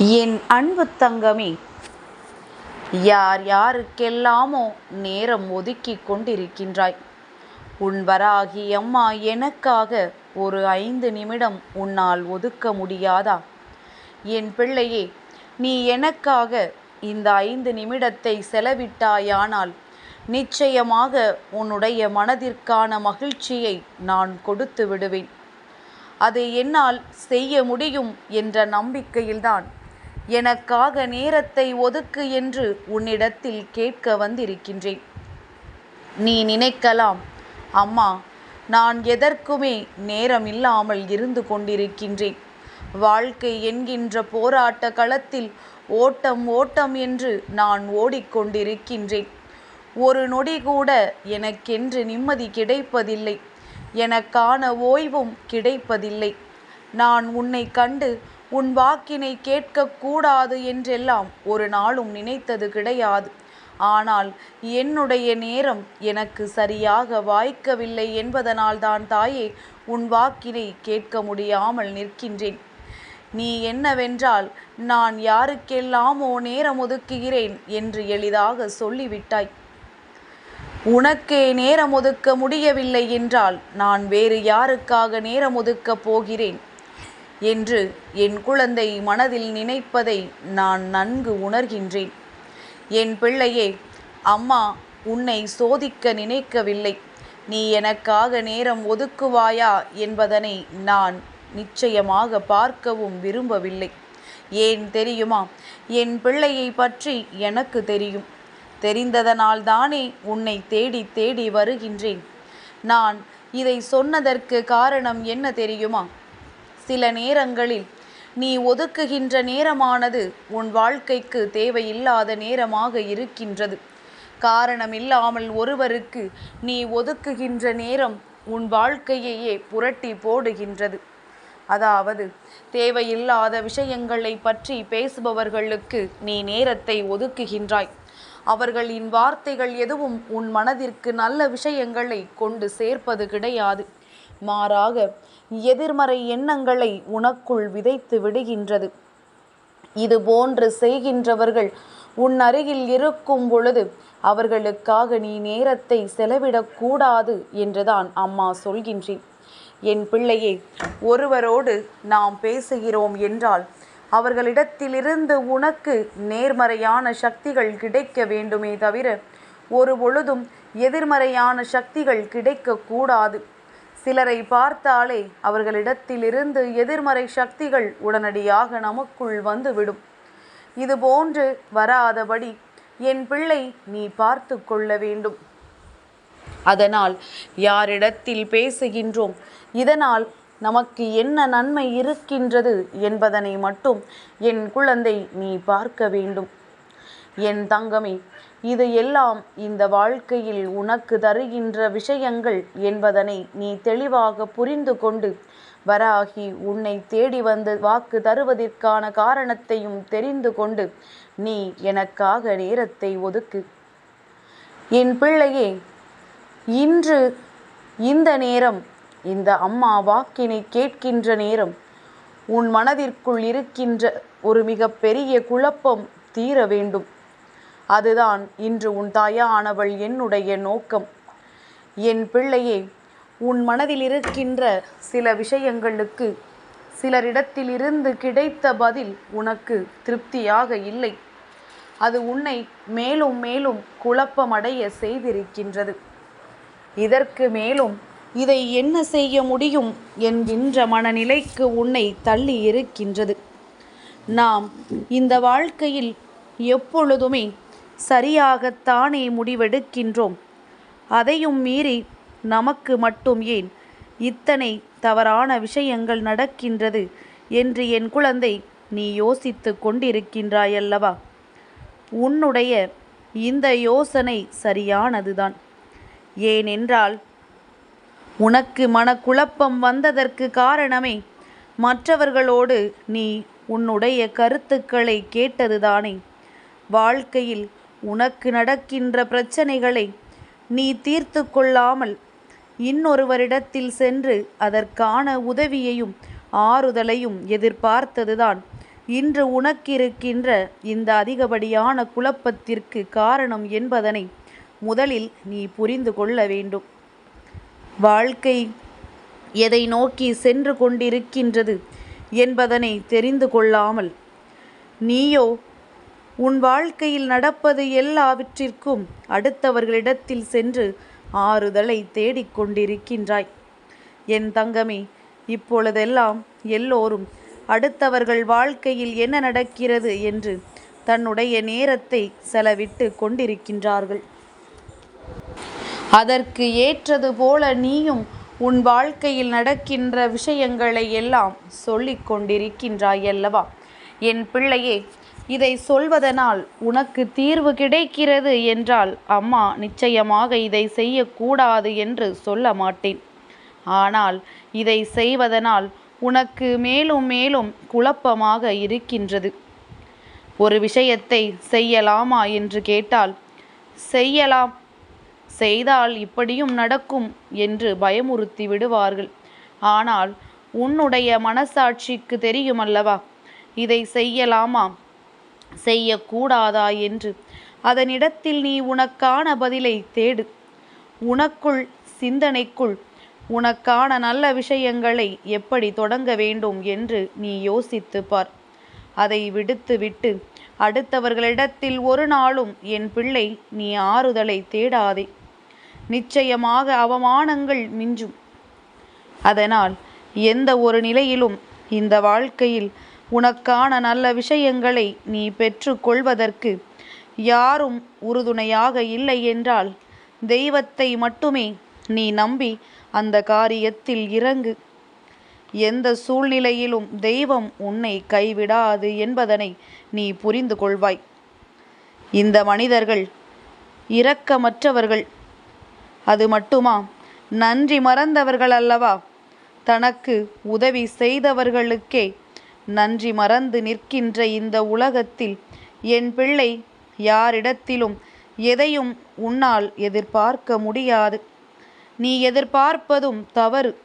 என் அன்பு தங்கமே யார் யாருக்கெல்லாமோ நேரம் ஒதுக்கிக் கொண்டிருக்கின்றாய். உன் வராகி அம்மா எனக்காக ஒரு ஐந்து நிமிடம் உன்னால் ஒதுக்க முடியாதா? என் பிள்ளையே நீ எனக்காக இந்த ஐந்து நிமிடத்தை செலவிட்டாயானால் நிச்சயமாக உன்னுடைய மனதிற்கான மகிழ்ச்சியை நான் கொடுத்து விடுவேன். அதை என்னால் செய்ய முடியும் என்ற நம்பிக்கையில்தான் எனக்காக நேரத்தை ஒதுக்கு என்று உன்னிடத்தில் கேட்க வந்திருக்கின்றேன். நீ நினைக்கலாம் அம்மா நான் எதற்குமே நேரம் இல்லாமல் இருந்து கொண்டிருக்கின்றேன். வாழ்க்கை என்கின்ற போராட்ட களத்தில் ஓட்டம் ஓட்டம் என்று நான் ஓடிக்கொண்டிருக்கின்றேன். ஒரு நொடி கூட எனக்கென்று நிம்மதி கிடைப்பதில்லை. எனக்கான ஓய்வும் கிடைப்பதில்லை. நான் உன்னை கண்டு உன் வாக்கினை கேட்கக்கூடாது என்றெல்லாம் ஒரு நாளும் நினைத்தது கிடையாது. ஆனால் என்னுடைய நேரம் எனக்கு சரியாக வாய்க்கவில்லை என்பதனால்தான் தாயே உன் வாக்கினை கேட்க முடியாமல் நிற்கின்றேன். நீ என்னவென்றால் நான் யாருக்கெல்லாமோ நேரம் ஒதுக்குகிறேன் என்று எளிதாக சொல்லிவிட்டாய். உனக்கே நேரம் ஒதுக்க முடியவில்லை என்றால் நான் வேறு யாருக்காக நேரம் ஒதுக்கப் போகிறேன்? என்று என் குழந்தை மனதில் நினைப்பதை நான் நன்கு உணர்கின்றேன். என் பிள்ளையே அம்மா உன்னை சோதிக்க நினைக்கவில்லை. நீ எனக்காக நேரம் ஒதுக்குவாயா என்பதனை நான் நிச்சயமாக பார்க்கவும் விரும்பவில்லை. ஏன் தெரியுமா? என் பிள்ளையை பற்றி எனக்கு தெரியும். தெரிந்ததனால் தானே உன்னை தேடி தேடி வருகின்றேன். நான் இதை சொன்னதற்கு காரணம் என்ன தெரியுமா? சில நேரங்களில் நீ ஒதுக்குகின்ற நேரமானது உன் வாழ்க்கைக்கு தேவையில்லாத நேரமாக இருக்கின்றது. காரணமில்லாமல் ஒருவருக்கு நீ ஒதுக்குகின்ற நேரம் உன் வாழ்க்கையையே புரட்டி போடுகின்றது. அதாவது தேவையில்லாத விஷயங்களை பற்றி பேசுபவர்களுக்கு நீ நேரத்தை ஒதுக்குகின்றாய். அவர்களின் வார்த்தைகள் எதுவும் உன் மனதிற்கு நல்ல விஷயங்களை கொண்டு சேர்ப்பது கிடையாது. மாறாக எதிர்மறை எண்ணங்களை உனக்குள் விதைத்து விடுகின்றது. இது போன்று செய்கின்றவர்கள் உன் அருகில் இருக்கும் பொழுது அவர்களுக்காக நீ நேரத்தை செலவிடக்கூடாது என்றுதான் அம்மா சொல்கின்றேன். என் பிள்ளையே ஒருவரோடு நாம் பேசுகிறோம் என்றால் அவர்களிடத்திலிருந்து உனக்கு நேர்மறையான சக்திகள் கிடைக்க வேண்டுமே தவிர ஒரு பொழுதும் எதிர்மறையான சக்திகள் கிடைக்கக்கூடாது சிலரை பார்த்தாலே அவர்களிடத்திலிருந்து எதிர்மறை சக்திகள் உடனடியாக நமக்குள் வந்துவிடும். இது போன்று வராதபடி என் பிள்ளை நீ பார்த்து கொள்ள வேண்டும். அதனால் யாரிடத்தில் பேசுகின்றோம்? இதனால் நமக்கு என்ன நன்மை இருக்கின்றது என்பதனை மட்டும் என் குழந்தை நீ பார்க்க வேண்டும். என் தங்கமே இதையெல்லாம் இந்த வாழ்க்கையில் உனக்கு தருகின்ற விஷயங்கள் என்பதனை நீ தெளிவாக புரிந்து கொண்டு வராகி உன்னை தேடி வந்து வாக்கு தருவதற்கான காரணத்தையும் தெரிந்து கொண்டு நீ எனக்காக நேரத்தை ஒதுக்கு. என் பிள்ளையே இன்று இந்த நேரம் இந்த அம்மா வாக்கினை கேட்கின்ற நேரம் உன் மனதிற்குள் இருக்கின்ற ஒரு மிகப்பெரிய குழப்பம் தீர வேண்டும். அதுதான் இன்று உன் தாயானவள் என்னுடைய நோக்கம். என் பிள்ளையே உன் மனதில் இருக்கின்ற சில விஷயங்களுக்கு சிலரிடத்திலிருந்து கிடைத்த பதில் உனக்கு திருப்தியாக இல்லை. அது உன்னை மேலும் மேலும் குழப்பமடைய செய்திருக்கின்றது. இதற்கு மேலும் இதை என்ன செய்ய முடியும் என்கின்ற மனநிலைக்கு உன்னை தள்ளி இருக்கின்றது. நாம் இந்த வாழ்க்கையில் எப்பொழுதுமே சரியாகத்தானே முடிவெடுக்கின்றோம். அதையும் மீறி நமக்கு மட்டும் ஏன் இத்தனை தவறான விஷயங்கள் நடக்கின்றது என்று என் குழந்தை நீ யோசித்து கொண்டிருக்கின்றாயல்லவா? உன்னுடைய இந்த யோசனை சரியானதுதான். ஏனென்றால் உனக்கு மனக்குழப்பம் வந்ததற்கு காரணமே மற்றவர்களோடு நீ உன்னுடைய கருத்துக்களை கேட்டதுதானே. வாழ்க்கையில் உனக்கு நடக்கின்ற பிரச்சனைகளை நீ தீர்த்து கொள்ளாமல் இன்னொருவரிடத்தில் சென்று அதற்கான உதவியையும் ஆறுதலையும் எதிர்பார்த்ததுதான். இன்று உனக்கிருக்கின்ற இந்த அதிகப்படியான குழப்பத்திற்கு காரணம் என்பதனை முதலில் நீ புரிந்து கொள்ள வேண்டும். வாழ்க்கை எதை நோக்கி சென்று கொண்டிருக்கின்றது என்பதனை தெரிந்து கொள்ளாமல் நீயோ உன் வாழ்க்கையில் நடப்பது எல்லாவற்றிற்கும் அடுத்தவர்களிடத்தில் சென்று ஆறுதலை தேடிக்கொண்டிருக்கின்றாய் என் தங்கமே இப்பொழுதெல்லாம் எல்லோரும் அடுத்தவர்கள் வாழ்க்கையில் என்ன நடக்கிறது என்று தன்னுடைய நேரத்தை செலவிட்டு கொண்டிருக்கின்றார்கள். அதற்கு ஏற்றது போல நீயும் உன் வாழ்க்கையில் நடக்கின்ற விஷயங்களை எல்லாம் சொல்லிக் கொண்டிருக்கின்றாய் அல்லவா? என் பிள்ளையே இதை சொல்வதனால் உனக்கு தீர்வு கிடைக்கிறது என்றால் அம்மா நிச்சயமாக இதை செய்யக்கூடாது என்று சொல்ல மாட்டேன். ஆனால் இதை செய்வதனால் உனக்கு மேலும் மேலும் குழப்பமாக இருக்கின்றது. ஒரு விஷயத்தை செய்யலாமா என்று கேட்டால் செய்யலாம். செய்தால் இப்படியும் நடக்கும் என்று பயமுறுத்தி விடுவார்கள். ஆனால் உன்னுடைய மனசாட்சிக்கு தெரியுமல்லவா? இதை செய்யலாமா? செய்யக்கூடாதா என்று. அதனிடத்தில் நீ உனக்கான பதிலை தேடு. உனக்குள் சிந்தனைக்குள் உனக்கான நல்ல விஷயங்களை எப்படி தொடங்க வேண்டும் என்று நீ யோசித்து பார். அதை விடுத்துவிட்டு அடுத்தவர்களிடத்தில் ஒரு நாளும் என் பிள்ளை நீ ஆறுதலை தேடாதே. நிச்சயமாக அவமானங்கள் மிஞ்சும். அதனால் எந்த ஒரு நிலையிலும் இந்த வாழ்க்கையில் உனக்கான நல்ல விஷயங்களை நீ பெற்று கொள்வதற்கு யாரும் உறுதுணையாக இல்லை என்றால் தெய்வத்தை மட்டுமே நீ நம்பி அந்த காரியத்தில் இறங்கு. எந்த சூழ்நிலையிலும் தெய்வம் உன்னை கைவிடாது என்பதனை நீ புரிந்து கொள்வாய். இந்த மனிதர்கள் இரக்கமற்றவர்கள். அது மட்டுமா? நன்றி மறந்தவர்கள் அல்லவா தனக்கு உதவி செய்தவர்களுக்கே நன்றி மறந்து நிற்கின்ற இந்த உலகத்தில் என் பிள்ளை யாரிடத்திலும் எதையும் உன்னால் எதிர்பார்க்க முடியாது. நீ எதிர்பார்ப்பதும் தவறு.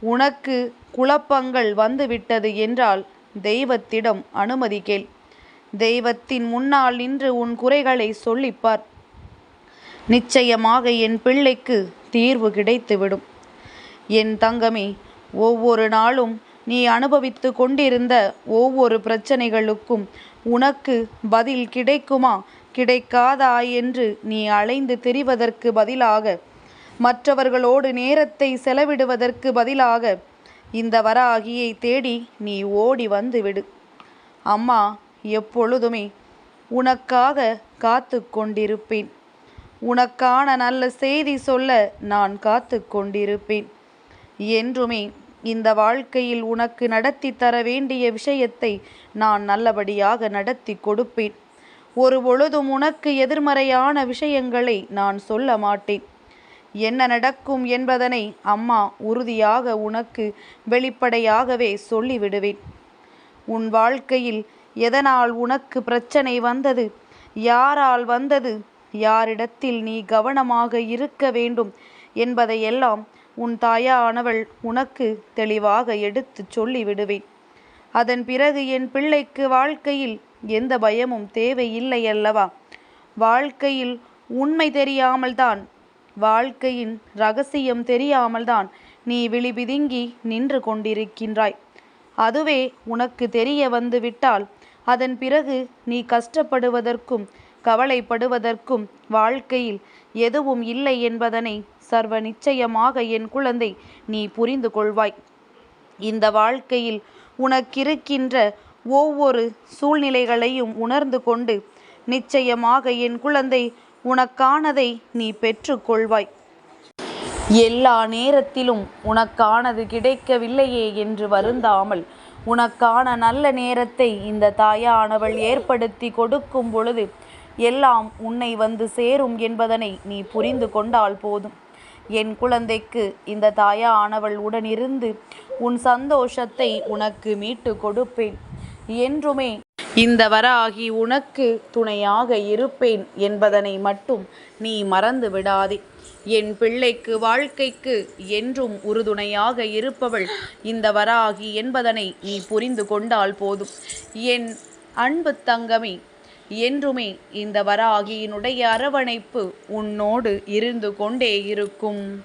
உனக்கு குழப்பங்கள் வந்துவிட்டது என்றால் தெய்வத்திடம் அனுமதி கேள். தெய்வத்தின் முன்னால் நின்று உன் குறைகளை சொல்லிப்பார். நிச்சயமாக என் பிள்ளைக்கு தீர்வு கிடைத்துவிடும். என் தங்கமே ஒவ்வொரு நாளும் நீ அனுபவித்து கொண்டிருந்த ஒவ்வொரு பிரச்சனைகளுக்கும் உனக்கு பதில் கிடைக்குமா? கிடைக்காதா என்று நீ அலைந்து திரிவதற்கு பதிலாக மற்றவர்களோடு நேரத்தை செலவிடுவதற்கு பதிலாக இந்த வராகியை தேடி நீ ஓடி வந்துவிடு. அம்மா எப்பொழுதுமே உனக்காக காத்து கொண்டிருப்பேன். உனக்கான நல்ல செய்தி சொல்ல நான் காத்து கொண்டிருப்பேன். என்றுமே இந்த வாழ்க்கையில் உனக்கு நடத்தி தர வேண்டிய விஷயத்தை நான் நல்லபடியாக நடத்தி கொடுப்பேன். ஒரு பொழுதும் உனக்கு எதிர்மறையான விஷயங்களை நான் சொல்ல மாட்டேன். என்ன நடக்கும் என்பதனை அம்மா உறுதியாக உனக்கு வெளிப்படையாகவே சொல்லிவிடுவேன். உன் வாழ்க்கையில் எதனால் உனக்கு பிரச்சனை வந்தது? யாரால் வந்தது? யாரிடத்தில் நீ கவனமாக இருக்க வேண்டும் என்பதையெல்லாம் உன் தாயானவள் உனக்கு தெளிவாக எடுத்துச் சொல்லிவிடுவேன். அதன் பிறகு என் பிள்ளைக்கு வாழ்க்கையில் எந்த பயமும் தேவையில்லை அல்லவா வாழ்க்கையில் உண்மை தெரியாமல்தான் வாழ்க்கையின் ரகசியம் தெரியாமல்தான் நீ விழிபிதுங்கி நின்று கொண்டிருக்கின்றாய். அதுவே உனக்கு தெரிய வந்து விட்டால் அதன் பிறகு நீ கஷ்டப்படுவதற்கும் கவலைப்படுவதற்கும் வாழ்க்கையில் எதுவும் இல்லை என்பதனை சர்வ நிச்சயமாக என் குழந்தை நீ புரிந்து கொள்வாய். இந்த வாழ்க்கையில் உனக்கிருக்கின்ற ஒவ்வொரு சூழ்நிலைகளையும் உணர்ந்து கொண்டு நிச்சயமாக என் குழந்தை உனக்கானதை நீ பெற்றுக்கொள்வாய் எல்லா நேரத்திலும் உனக்கானது கிடைக்கவில்லையே என்று வருந்தாமல் உனக்கான நல்ல நேரத்தை இந்த தாயானவள் ஏற்படுத்தி கொடுக்கும் பொழுது எல்லாம் உன்னை வந்து சேரும் என்பதனை நீ புரிந்து கொண்டால் போதும். என் குழந்தைக்கு இந்த தாயா ஆனவள் உடனிருந்து உன் சந்தோஷத்தை உனக்கு மீட்டு கொடுப்பேன். என்றுமே இந்த வராகி உனக்கு துணையாக இருப்பேன் என்பதனை மட்டும் நீ மறந்து விடாதே. என் பிள்ளைக்கு வாழ்க்கைக்கு என்றும் உறுதுணையாக இருப்பவள் இந்த வராகி என்பதனை நீ புரிந்து கொண்டால் போதும். என் அன்பு தங்கமே என்றுமே இந்த வராகியினுடைய அரவணைப்பு உன்னோடு இருந்து கொண்டே இருக்கும்.